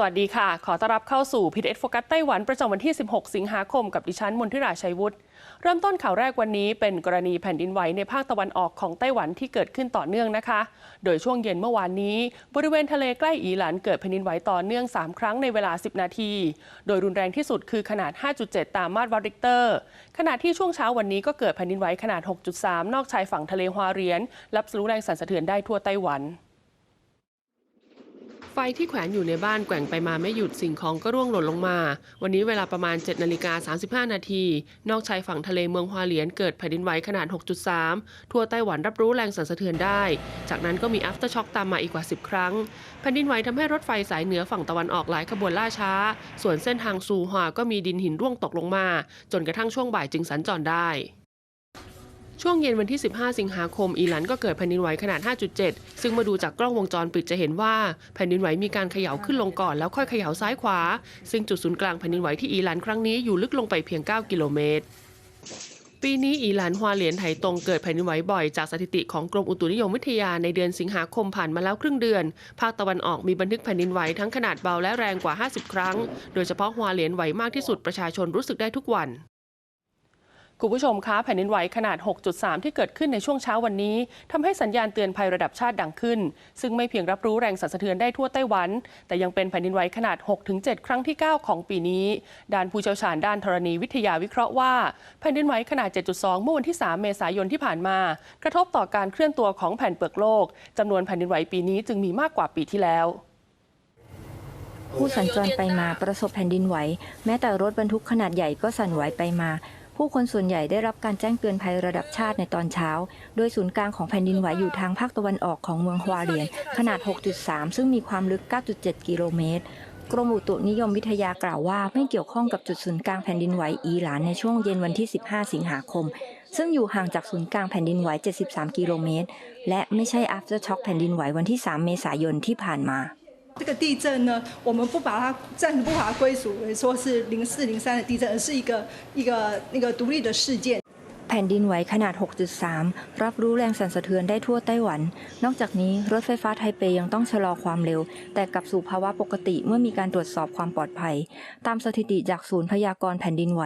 สวัสดีค่ะ ขอต้อนรับเข้าสู่พีเอสโฟกัสไต้หวันประจำวันที่ 16 สิงหาคมกับดิฉันมนทิราชัยวุฒิ เริ่มต้นข่าวแรกวันนี้เป็นกรณีแผ่นดินไหวในภาคตะวันออกของไต้หวันที่เกิดขึ้นต่อเนื่องนะคะ โดยช่วงเย็นเมื่อวานนี้ บริเวณทะเลใกล้อีหลันเกิดแผ่นดินไหวต่อเนื่อง 3 ครั้งในเวลา 10 นาที โดยรุนแรงที่สุดคือขนาด 5.7 ตามมาตรวัดริกเตอร์ ขณะที่ช่วงเช้าวันนี้ก็เกิดแผ่นดินไหวขนาด 6.3 นอกชายฝั่งทะเลฮวาเรียนรับรู้แรงสั่นสะเทือนได้ทั่วไต้หวัน ฟที่แขวนอยู่ในบ้านแกว่งไปมาไม่หยุดสิ่งของก็ร่วงหล่นลงมา วันนี้เวลาประมาณ7นาฬิกา35 นาที นอกชายฝั่งทะเลเมืองฮวาเหลียนเกิดแผ่นดินไหวขนาด 6.3 ทั่วไต้หวันรับรู้แรงสั่นสะเทือนได้ จากนั้นก็มี after shock ตามมาอีกกว่า 10 ครั้ง แผ่นดินไหวทำให้รถไฟสายเหนือฝั่งตะวันออกหลายขบวนล่าช้า ส่วนเส้นทางซูฮวาก็มีดินหินร่วงตกลงมา จนกระทั่งช่วงบ่ายจึงสัญจรได้ ช่วงเย็นวันที่ 15 สิงหาคมอีหลันก็เกิดแผ่นดินไหวขนาด 5.7 ซึ่งมาดูจากกล้องวงจรปิดจะเห็นว่าแผ่นดินไหวมีการเขย่าขึ้นลงก่อนแล้วค่อยเขย่าซ้ายขวา ซึ่งจุดศูนย์กลางแผ่นดินไหวที่อีหลันครั้งนี้อยู่ลึกลงไปเพียง 9 กิโลเมตรปีนี้อีหลันฮวาเหลียนไถตรงเกิดแผ่นดินไหวบ่อยจากสถิติของกรมอุตุนิยมวิทยาในเดือนสิงหาคมผ่านมาแล้วครึ่งเดือน ภาคตะวันออกมีบันทึกแผ่นดินไหวทั้งขนาดเบาและแรงกว่า 50 ครั้ง โดยเฉพาะฮวาเหลียนไหวมากที่สุดประชาชนรู้สึกได้ทุกวัน คุณผู้ชมคะแผ่นดินไหวขนาด 6.3 ที่เกิดขึ้นในช่วงเช้าวันนี้ทำให้สัญญาณเตือนภัยระดับชาติดังขึ้น ซึ่งไม่เพียงรับรู้แรงสั่นสะเทือนได้ทั่วไต้หวัน แต่ยังเป็นแผ่นดินไหวขนาด 6-7 ครั้งที่ 9 ของปีนี้ ด้านผู้เชี่ยวชาญด้านธรณีวิทยาวิเคราะห์ว่า แผ่นดินไหวขนาด 7.2 เมื่อวันที่ 3 เมษายนที่ผ่านมา กระทบต่อการเคลื่อนตัวของแผ่นเปลือกโลกจำนวนแผ่นดินไหวปีนี้จึงมีมากกว่าปีที่แล้วผู้สัญจรไปมาประสบแผ่นดินไหว แม้แต่รถบรรทุกขนาดใหญ่ก็สั่นไหวไปมา ผู้คนส่วนใหญ่ได้รับการแจ้งเตือนภัยระดับชาติในตอนเช้า โดยศูนย์กลางของแผ่นดินไหวอยู่ทางภาคตะวันออกของเมืองฮวาเรียน ขนาด 6.3 ซึ่งมีความลึก 9.7 กิโลเมตร กรมอุตุนิยมวิทยากล่าวว่าไม่เกี่ยวข้องกับจุดศูนย์กลางแผ่นดินไหวอีหลานในช่วงเย็นวันที่ 15 สิงหาคม ซึ่งอยู่ห่างจากศูนย์กลางแผ่นดินไหว 73 กิโลเมตร และไม่ใช่ after shock แผ่นดินไหววันที่ 3 เมษายนที่ผ่านมา 这个地震呢，我们不把它暂时不把它归属为说是零四零三的地震，而是一个一个那个独立的事件。 แผ่นดินไหวขนาด 6.3 รับรู้แรงสั่นสะเทือนได้ทั่วไต้หวัน นอกจากนี้รถไฟฟ้าไทเปยังต้องชะลอความเร็ว แต่กลับสู่ภาวะปกติเมื่อมีการตรวจสอบความปลอดภัย ตามสถิติจากศูนย์พยากรณ์แผ่นดินไหว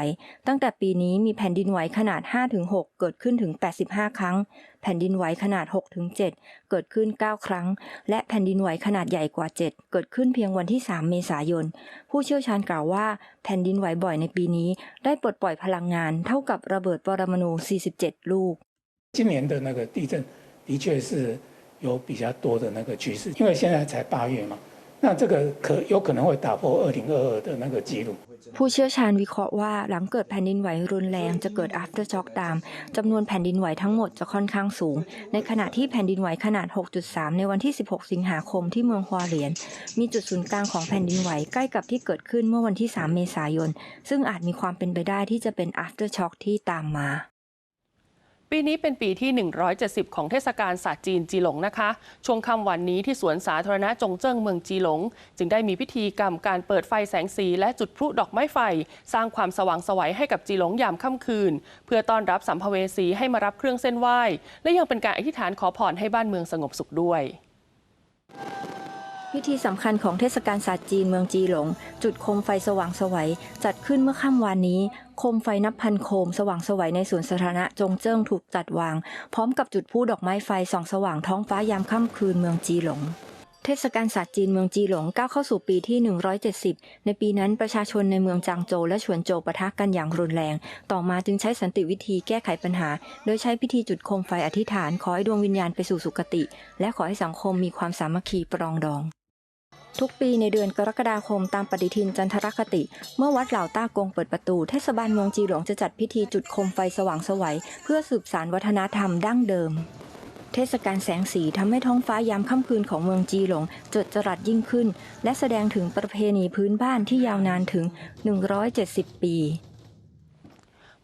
ตั้งแต่ปีนี้มีแผ่นดินไหวขนาด 5-6 เกิดขึ้นถึง 85 ครั้ง แผ่นดินไหวขนาด 6-7 เกิดขึ้น 9 ครั้ง และแผ่นดินไหวขนาดใหญ่กว่า 7 เกิดขึ้นเพียงวันที่ 3 เมษายน ผู้เชี่ยวชาญกล่าวว่าแผ่นดินไหวบ่อยในปีนี้ ได้ปลดปล่อยพลังงานเท่ากับระเบิดปรมาณู 47 ลูก 今年的那个地震的确是有比较多的那个趋势，因为现在才八月嘛， 那这个可有可能会打破二零二二的那个记录。 ผู้เชี่ยวชาญวิเคราะห์ว่าหลังเกิดแผ่นดินไหวรุนแรงจะเกิด after shock ตามจำนวนแผ่นดินไหวทั้งหมดจะค่อนข้างสูง ในขณะที่แผ่นดินไหวขนาด 6.3 ในวันที่ 16 สิงหาคมที่เมืองฮวาเหลียน มีจุดศูนย์กลางของแผ่นดินไหวใกล้กับที่เกิดขึ้นเมื่อวันที่ 3 เมษายน ซึ่งอาจมีความเป็นไปได้ที่จะเป็น after shock ที่ตามมา ปีนี้เป็นปีที่ 170 ของเทศกาลศาสตร์จีนจีหลงนะคะ ช่วงค่ำวันนี้ที่สวนสาธารณะจงเจิ้งเมืองจีหลง จึงได้มีพิธีกรรมการเปิดไฟแสงสี และจุดพลุดอกไม้ไฟ สร้างความสว่างสวัยให้กับจีหลงยามค่ำคืน เพื่อต้อนรับสัมภเวสีให้มารับเครื่องเส้นไหว้ และยังเป็นการอธิษฐานขอพรให้บ้านเมืองสงบสุขด้วย พิธีสำคัญของเทศกาลศาสตร์จีนเมืองจีหลง จุดโคมไฟสว่างสวัยจัดขึ้นเมื่อค่ำวานนี้ โคมไฟนับพันโคมสว่างสวัยในสวนสาธารณะจงเจิ้งถูกจัดวาง พร้อมกับจุดผู้ดอกไม้ไฟส่องสว่างท้องฟ้ายามค่ำคืนเมืองจีหลงเทศกาลศาสตร์จีนเมืองจีหลงก้าวเข้าสู่ปีที่ 170 ในปีนั้นประชาชนในเมืองจางโจวและฉวนโจวปะทะกันอย่างรุนแรง ต่อมาจึงใช้สันติวิธีแก้ไขปัญหา โดยใช้พิธีจุดโคมไฟอธิษฐาน ขอให้ดวงวิญญาณไปสู่สุคติ และขอให้สังคมมีความสามัคคีปรองดอง ทุกปีในเดือนกรกฎาคมตามปฏิทินจันทรคติ เมื่อวัดเหล่าต้ากงเปิดประตู เทศบาลเมืองจีหลงจะจัดพิธีจุดโคมไฟสว่างไสวัยเพื่อสืบสานวัฒนธรรมดั้งเดิม เทศกาลแสงสีทำให้ท้องฟ้ายามค่ำคืนของเมืองจีหลงจดจรัสยิ่งขึ้น และแสดงถึงประเพณีพื้นบ้านที่ยาวนานถึง 170 ปี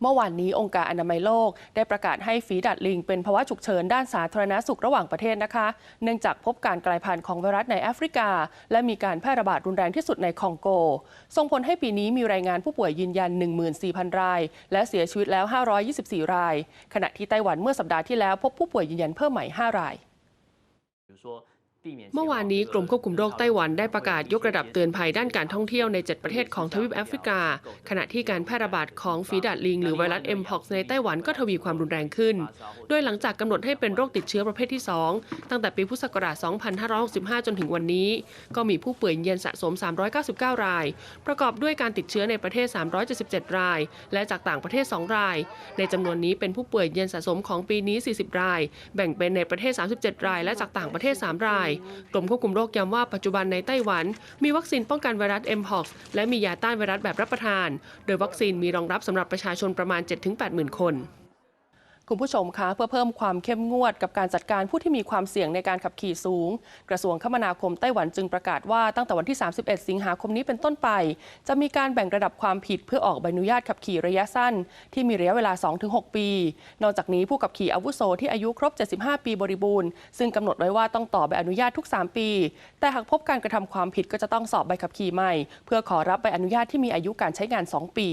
เมื่อวานนี้องค์การอนามัยโลก ได้ประกาศให้ฝีดัดลิง เป็นภาวะฉุกเฉินด้านสาธารณสุขระหว่างประเทศนะคะ เนื่องจากพบการกลายพันธุ์ของไวรัสในแอฟริกา และมีการแพร่ระบาดรุนแรงที่สุดในคองโก ส่งผลให้ปีนี้มีรายงานผู้ป่วยยืนยัน 14,000 ราย และเสียชีวิตแล้ว 524 ราย ขณะที่ไต้หวันเมื่อสัปดาห์ที่แล้วพบผู้ป่วยยืนยันเพิ่มใหม่ 5 ราย เมื่อวานนี้กรมควบคุมโรคไต้หวันได้ประกาศยกระดับเตือนภัยด้านการท่องเที่ยวใน 7 ประเทศของทวีปแอฟริกา ขณะที่การแพร่ระบาดของฝีดาดลิง หรือไวรัสเอ็มพอกในไต้หวันก็ทวีความรุนแรงขึ้น โดยหลังจากกำหนดให้เป็นโรคติดเชื้อประเภทที่ 2 ตั้งแต่ปีพุทธศักราช 2565 จนถึงวันนี้ ก็มีผู้ป่วยยืนยันสะสม 399 ราย ประกอบด้วยการติดเชื้อในประเทศ 377 ราย และจากต่างประเทศ 2 ราย ในจำนวนนี้เป็นผู้ป่วยยืนยันสะสมของปีนี้ 40 ราย แบ่งเป็นในประเทศ 37 ราย และจากต่างประเทศ 3 รายกรมควบคุมโรคย้ำว่าปัจจุบันในไต้หวัน มีวัคซีนป้องกันไวรัสเอ็มฮอกและมียาต้านไวรัสแบบรับประทาน โดยวัคซีนมีรองรับสำหรับประชาชนประมาณ 7-8 หมื่นคน คุณผู้ชมคะเพื่อเพิ่มความเข้มงวดกับการจัดการผู้ที่มีความเสี่ยงในการขับขี่สูง กระทรวงคมนาคมไต้หวันจึงประกาศว่าตั้งแต่วันที่ 31 สิงหาคมนี้เป็นต้นไป จะมีการแบ่งระดับความผิดเพื่อออกใบอนุญาตขับขี่ระยะสั้น ที่มีระยะเวลา 2-6 ปี นอกจากนี้ผู้ขับขี่อาวุโสที่อายุครบ 75 ปีบริบูรณ์ซึ่งกำหนดไว้ว่าต้องต่อใบอนุญาตทุก 3 ปี แต่หากพบการกระทำความผิดก็จะต้องสอบใบขับขี่ใหม่ เพื่อขอรับใบอนุญาตที่มีอายุการใช้งาน 2 ปี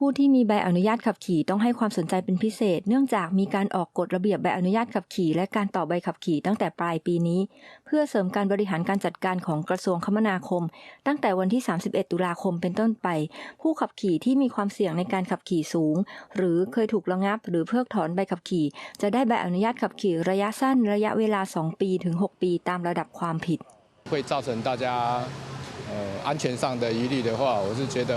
ผู้ที่มีใบอนุญาตขับขี่ต้องให้ความสนใจเป็นพิเศษ เนื่องจากมีการออกกฎระเบียบใบอนุญาตขับขี่และการต่อใบขับขี่ตั้งแต่ปลายปีนี้ เพื่อเสริมการบริหารการจัดการของกระทรวงคมนาคม ตั้งแต่วันที่ 31 ตุลาคมเป็นต้นไป ผู้ขับขี่ที่มีความเสี่ยงในการขับขี่สูง หรือเคยถูกระงับ หรือเพิกถอนใบขับขี่ จะได้ใบอนุญาตขับขี่ระยะสั้น ระยะเวลา 2 ปีถึง 6 ปีตามระดับความผิด 会造成大家呃安全上的疑虑的话，我是觉得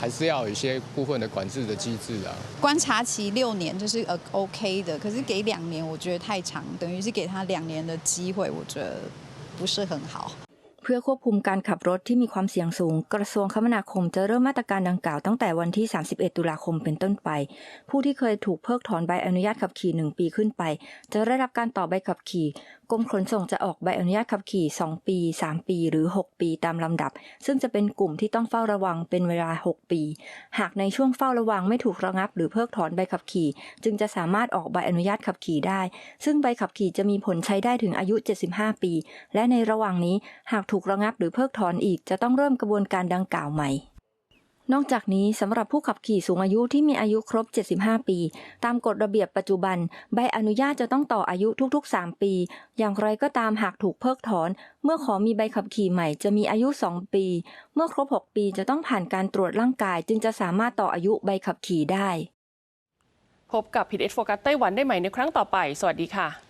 还是要有一些部分的管制的机制啊。观察期六年就是呃 OK 的，可是给两年我觉得太长，等于是给他两年的机会，我觉得不是很好。 เพื่อควบคุมการขับรถที่มีความเสี่ยงสูง กระทรวงคมนาคมจะเริ่มมาตรการดังกล่าวตั้งแต่วันที่ 31 ตุลาคมเป็นต้นไป ผู้ที่เคยถูกเพิกถอนใบอนุญาตขับขี่ 1 ปีขึ้นไป จะได้รับการต่อใบขับขี่ กรมขนส่งจะออกใบอนุญาตขับขี่ 2 ปี 3 ปี หรือ 6 ปีตามลำดับ ซึ่งจะเป็นกลุ่มที่ต้องเฝ้าระวังเป็นเวลา 6 ปี หากในช่วงเฝ้าระวังไม่ถูกระงับ หรือเพิกถอนใบขับขี่ จึงจะสามารถออกใบอนุญาตขับขี่ได้ ซึ่งใบขับขี่จะมีผลใช้ได้ถึงอายุ 75 ปี และในระหว่างนี้หากถูกกระงับหรือเพิกถอนอีกจะต้องเริ่มกระบวนการดังกล่าวใหม่ นอกจากนี้สำหรับผู้ขับขี่สูงอายุที่มีอายุครบ 75 ปี ตามกฎระเบียบปัจจุบัน ใบอนุญาตจะต้องต่ออายุทุกๆ 3 ปี อย่างไรก็ตามหากถูกเพิกถอน เมื่อขอมีใบขับขี่ใหม่จะมีอายุ 2 ปี เมื่อครบ 6 ปีจะต้องผ่านการตรวจร่างกาย จึงจะสามารถต่ออายุใบขับขี่ได้ พบกับพีเอสโฟกัสไต้หวันได้ใหม่ในครั้งต่อไป สวัสดีค่ะ